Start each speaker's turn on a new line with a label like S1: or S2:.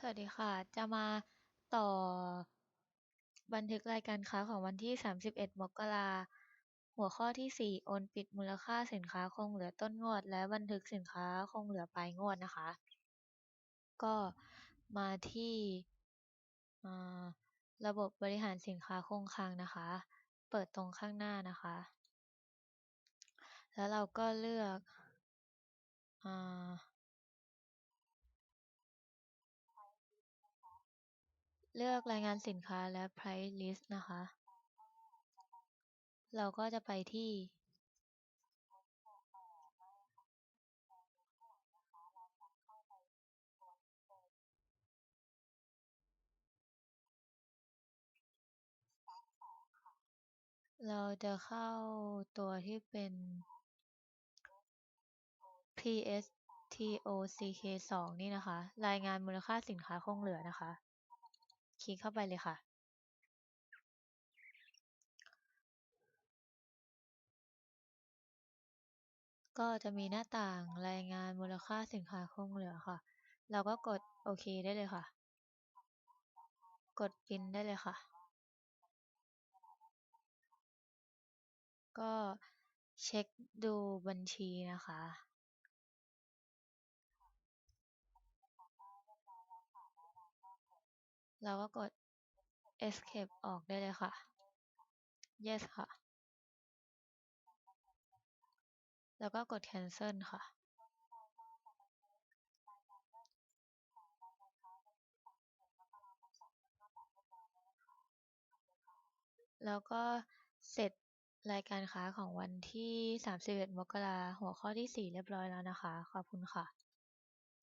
S1: สวัสดีค่ะ จะมาต่อบันทึกรายการค้าของวันที่ 31 มกราหัวข้อที่ 4 โอนปิดมูลค่าสินค้าคงเหลือต้นงวด และบันทึกสินค้าคงเหลือปลายงวดนะคะ ก็มาที่ระบบบริหารสินค้าคงคลังนะคะ เปิดตรงข้างหน้านะคะ แล้วเราก็เลือก เลือกรายงานสินค้าและ price list นะคะ เราก็จะไปที่ เราจะเข้าตัวที่เป็น PSTOCK 2นี่นะคะ รายงานมูลค่าสินค้าคงเหลือนะคะ คลิกเข้าไปเลยค่ะก็จะมีหน้าต่างรายงานมูลค่าสินค้าคงเหลือค่ะ เราก็กดโอเคได้เลยค่ะ กดพิมพ์ได้เลยค่ะ ก็เช็คดูบัญชีนะคะ เราก็กด escape ออกได้เลยค่ะ yes ค่ะ แล้วก็กด cancel ค่ะ แล้วก็เสร็จรายการค้าของวันที่ 31 มกราหัวข้อที่ 4 เรียบร้อยแล้วนะคะ ขอบคุณค่ะ